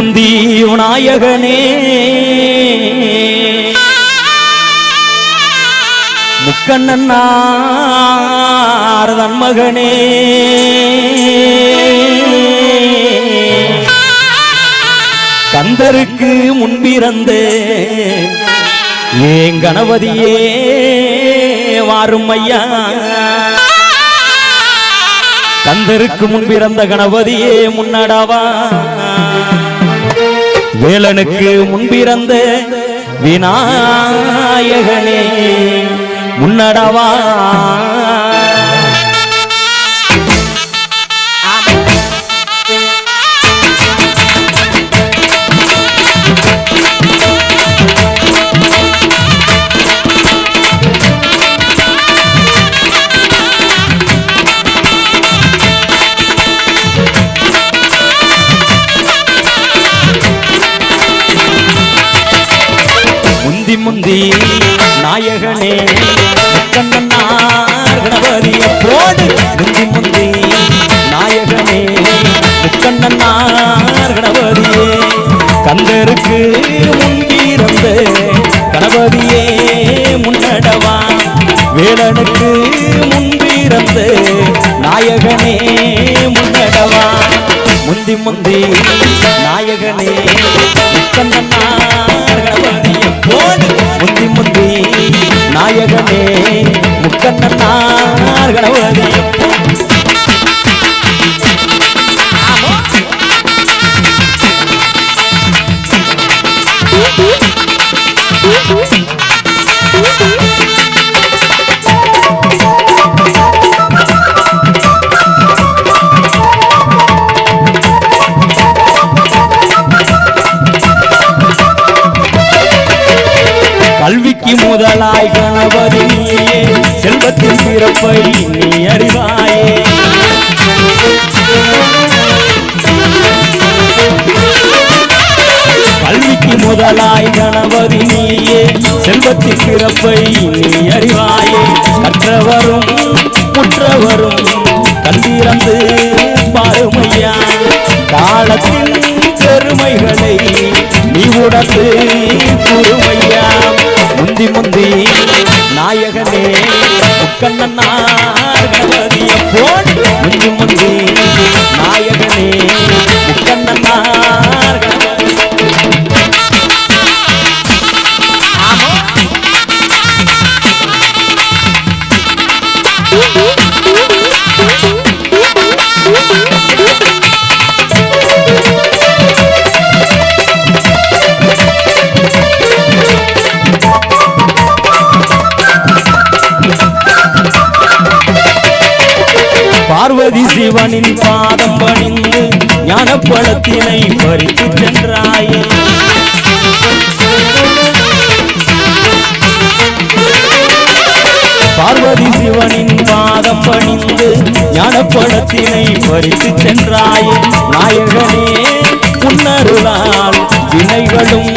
முந்தி விநாயகனே. முக்கண்ணன் மகனே கந்தருக்கு முன்பிறந்த ஏன் கணபதியே வாரும் ஐயா. கந்தருக்கு முன்பிறந்த கணபதியே முன்னடவா. வேலனுக்கு முன்பிறந்த விநாயகனே முன்னடவா கண்ணன்னார் கணபதியே. கந்தருக்கு முன்பிறந்த கணபதியே முன்னடவா வேலனுக்கு முன்பிறந்த நாயகனே முன்னடவா முந்தி முந்தி நாயகனே முக்கண்ணனார் கணபதியே. போடு. முந்தி முந்தி நாயகனே முக்கண்ணன்னார் கணபதி. முதலாய் கணபதி நீயே செல்வத்தின் பிறப்பை நீ அறிவாயே. கல்விக்கு முதலாய் கணபதி நீயே செல்வத்தின் பிறப்பை நீ அறிவாயே. கற்றவரும் குற்றவரும் கல்விறந்து பாருமையா. காலத்தின் பெருமைகளை நீ உடத்து குருமையா முந்தி முந்தி நாயகனே முக்கண்ணனார் கணபதிய போல் முந்தி முந்தி நாயகனே முக்கண்ணனார் கணபதி. பார்வதி சிவனின் பாதம் பணிந்து ஞான பழத்தினை பறித்து சென்றாயே. பார்வதி சிவனின் பாதம் பணிந்து ஞானப்பழத்தினை பறித்து சென்றாயே. நாயகனே உன்னருளால் வினைகளும்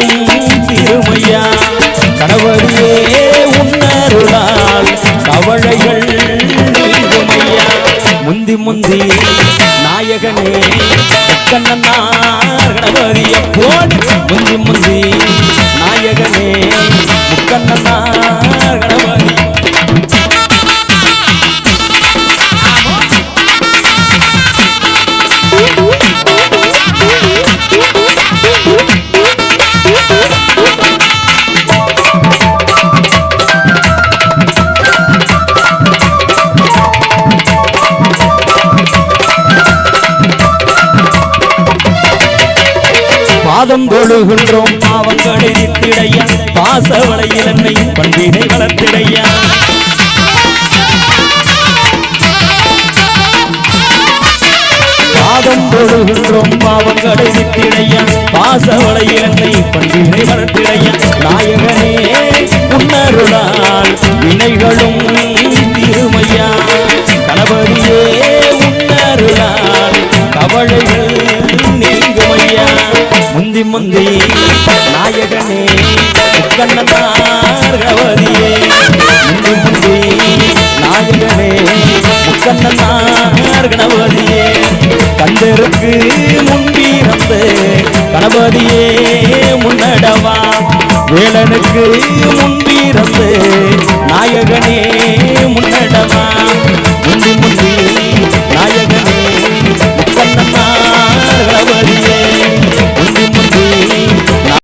திருமையா. கணவரியே உன்னருளால் தந்தி நாயகனே கண்ணன்னா கணபதிய போடு முந்தி முந்தி. பாதம் தொழுகின்றோம். பாவங்களை நித்திடைய பாசவளையில் என்னை பண்பினை வளர்த்திடைய. பாதம் தொழுகின்றோம். பாவங்களை நித்திடைய பாசவளையில் என்னை பண்பினை வளர்த்திடைய. நாயகனே உன்னருளால் வினைகளும் முக்கண்ணனார் கவதியே முந்தி முந்தி நாயகனே முக்கண்ணனார் கணபதியே. கந்தருக்கு முன்பிறந்த கணபதியே முன்னடவா. வேலனுக்கு முன்பிறந்து நாயகனே